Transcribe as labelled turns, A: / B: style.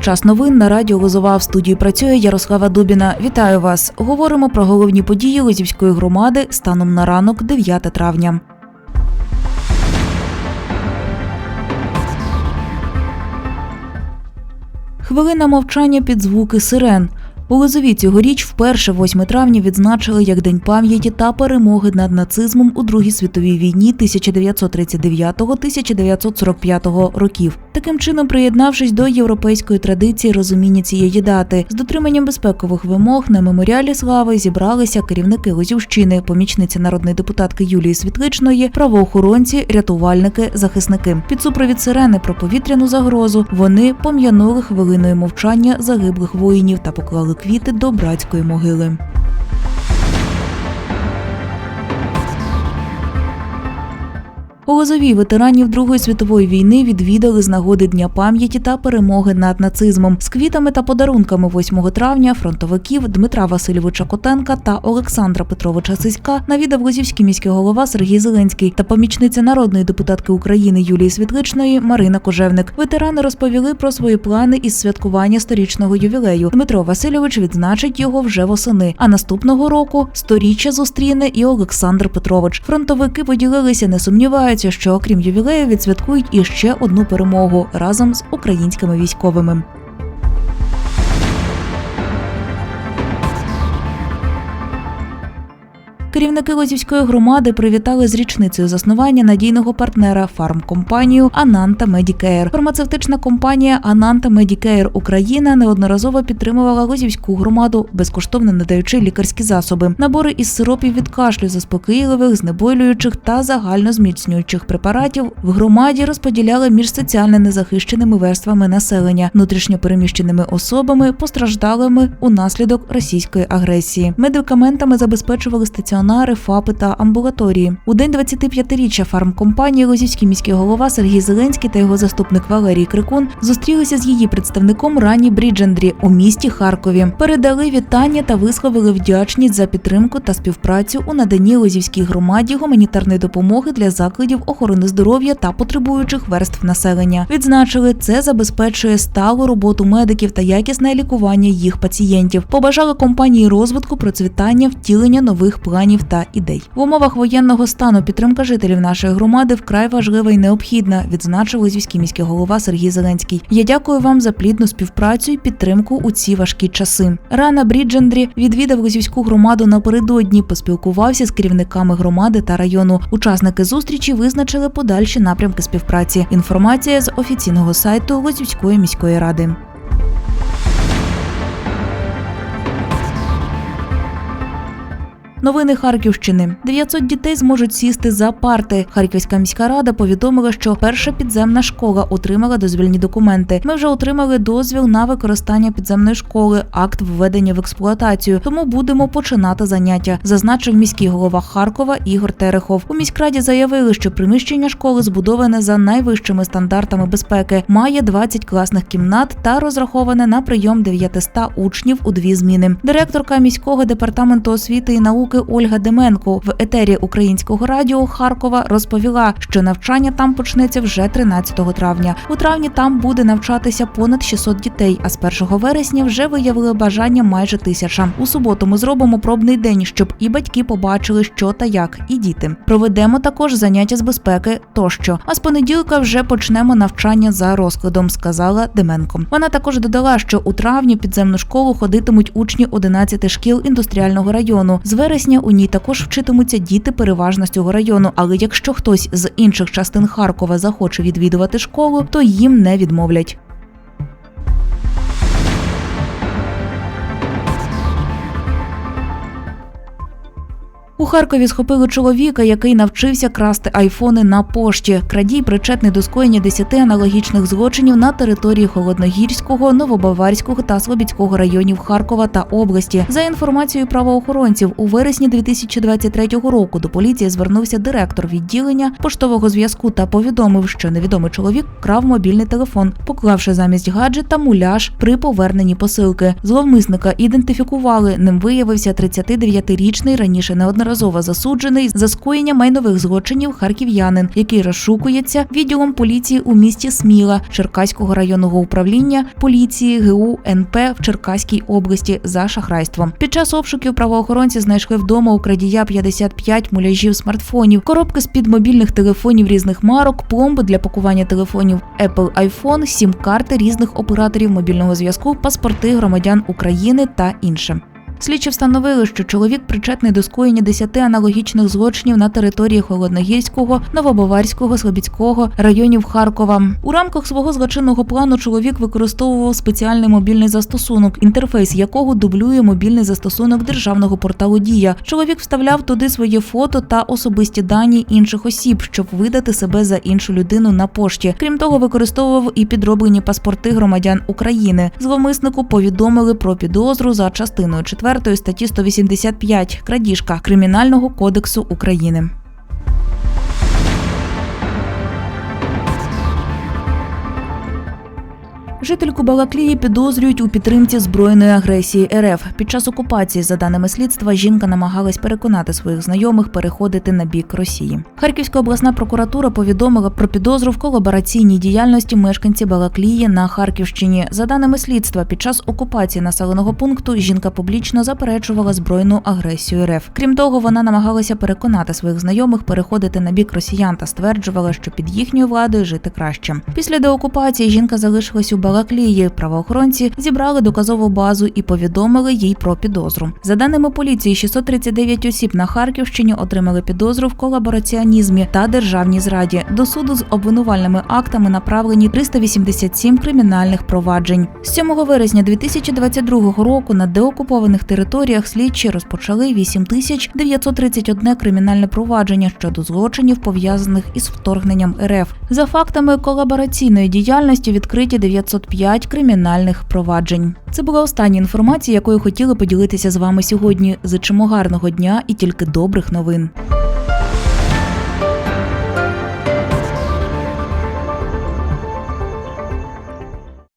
A: Час новин на радіо Лозова в студії працює Ярослава Дубіна. Вітаю вас. Говоримо про головні події Лозівської громади станом на ранок 9 травня. Хвилина мовчання під звуки сирен. У Лозові цьогоріч вперше 8 травня відзначили як День пам'яті та перемоги над нацизмом у Другій світовій війні 1939-1945 років. Таким чином, приєднавшись до європейської традиції розуміння цієї дати, з дотриманням безпекових вимог на меморіалі слави зібралися керівники Лозівщини, помічниці народної депутатки Юлії Світличної, правоохоронці, рятувальники, захисники. Під супровід сирени про повітряну загрозу вони пом'янули хвилиною мовчання загиблих воїнів та поклали квіти до братської могили. У Лозовій ветеранів Другої світової війни відвідали з нагоди Дня пам'яті та перемоги над нацизмом з квітами та подарунками 8 травня фронтовиків Дмитра Васильовича Котенка та Олександра Петровича Сиська навідав Лозівський міський голова Сергій Зеленський та помічниця народної депутатки України Юлії Світличної Марина Кожевник. Ветерани розповіли про свої плани із святкування сторічного ювілею. Дмитро Васильович відзначить його вже восени. А наступного року сторіччя зустріне і Олександр Петрович. Фронтовики поділилися, не сумніваються, що окрім ювілею відсвяткують і ще одну перемогу разом з українськими військовими. Керівники Лозівської громади привітали з річницею заснування надійного партнера фармкомпанію Ананта Медікеєр. Фармацевтична компанія Ананта Медікеєр Україна неодноразово підтримувала Лозівську громаду, безкоштовно надаючи лікарські засоби, набори із сиропів від кашлю, заспокійливих, знеболюючих та загальнозміцнюючих препаратів в громаді розподіляли між соціально незахищеними верствами населення, внутрішньо переміщеними особами, постраждалими унаслідок російської агресії. Медикаментами забезпечували стаціонарні стаціонари, ФАПи та амбулаторії. У день 25-річчя фармкомпанії Лозівський міський голова Сергій Зеленський та його заступник Валерій Крикун зустрілися з її представником Рані Бріджендрі у місті Харкові. Передали вітання та висловили вдячність за підтримку та співпрацю у наданні Лозівській громаді гуманітарної допомоги для закладів охорони здоров'я та потребуючих верств населення. Відзначили, це забезпечує сталу роботу медиків та якісне лікування їх пацієнтів. Побажали компанії розвитку, процвітання, втілення нових планів та ідей. В умовах воєнного стану підтримка жителів нашої громади вкрай важлива і необхідна, відзначив Лозівський міський голова Сергій Зеленський. Я дякую вам за плідну співпрацю і підтримку у ці важкі часи. Рана Бріджендрі відвідав Лозівську громаду напередодні, поспілкувався з керівниками громади та району. Учасники зустрічі визначили подальші напрямки співпраці. Інформація з офіційного сайту Лозівської міської ради. Новини Харківщини: 900 дітей зможуть сісти за парти. Харківська міська рада повідомила, що перша підземна школа отримала дозвільні документи. Ми вже отримали дозвіл на використання підземної школи, акт введення в експлуатацію. Тому будемо починати заняття. Зазначив міський голова Харкова Ігор Терехов. У міськраді заявили, що приміщення школи збудоване за найвищими стандартами безпеки, має 20 класних кімнат та розраховане на прийом 900 учнів у дві зміни. Директорка міського департаменту освіти і науки Ольга Деменко в етері українського радіо Харкова розповіла, що навчання там почнеться вже 13 травня. У травні там буде навчатися понад 600 дітей. А з 1 вересня вже виявили бажання майже тисяча. У суботу ми зробимо пробний день, щоб і батьки побачили, що та як, і діти. Проведемо також заняття з безпеки тощо. А з понеділка вже почнемо навчання за розкладом, сказала Деменко. Вона також додала, що у травні підземну школу ходитимуть учні 11 шкіл індустріального району. З вересня у ній також вчитимуться діти переважно з цього району. Але якщо хтось з інших частин Харкова захоче відвідувати школу, то їм не відмовлять. Харкові схопили чоловіка, який навчився красти айфони на пошті. Крадій причетний до скоєння 10 аналогічних злочинів на території Холодногірського, Новобаварського та Слобідського районів Харкова та області. За інформацією правоохоронців, у вересні 2023 року до поліції звернувся директор відділення поштового зв'язку та повідомив, що невідомий чоловік крав мобільний телефон, поклавши замість гаджета муляж при поверненні посилки. Зловмисника ідентифікували. Ним виявився 39-річний раніше неодноразово неодноразово засуджений за скоєння майнових злочинів харків'янин, який розшукується відділом поліції у місті Сміла Черкаського районного управління поліції ГУ НП в Черкаській області за шахрайством. Під час обшуків правоохоронці знайшли вдома у крадія 55 муляжів смартфонів, коробки з під мобільних телефонів різних марок, пломби для пакування телефонів Apple iPhone, сім-карти різних операторів мобільного зв'язку, паспорти громадян України та інше. Слідчі встановили, що чоловік причетний до скоєння 10 аналогічних злочинів на території Холодногірського, Новобаварського, Слобідського районів Харкова. У рамках свого злочинного плану чоловік використовував спеціальний мобільний застосунок, інтерфейс якого дублює мобільний застосунок державного порталу Дія. Чоловік вставляв туди своє фото та особисті дані інших осіб, щоб видати себе за іншу людину на пошті. Крім того, використовував і підроблені паспорти громадян України. Зловмиснику повідомили про підозру за частиною 4 статті 185 крадіжка Кримінального кодексу України. Жительку Балаклії підозрюють у підтримці збройної агресії РФ. Під час окупації, за даними слідства, жінка намагалась переконати своїх знайомих переходити на бік Росії. Харківська обласна прокуратура повідомила про підозру в колабораційній діяльності мешканці Балаклії на Харківщині. За даними слідства, під час окупації населеного пункту жінка публічно заперечувала збройну агресію РФ. Крім того, вона намагалася переконати своїх знайомих переходити на бік росіян та стверджувала, що під їхньою владою жити краще. Після деокупації жінка залишилась у Балаклії. Правоохоронці зібрали доказову базу і повідомили їй про підозру. За даними поліції, 639 осіб на Харківщині отримали підозру в колабораціонізмі та державній зраді. До суду з обвинувальними актами направлені 387 кримінальних проваджень. З 7 вересня 2022 року на деокупованих територіях слідчі розпочали 8931 кримінальне провадження щодо злочинів пов'язаних із вторгненням РФ. За фактами колабораційної діяльності відкриті 905 кримінальних проваджень. Це була остання інформація, якою хотіли поділитися з вами сьогодні. Зичимо гарного дня і тільки добрих новин.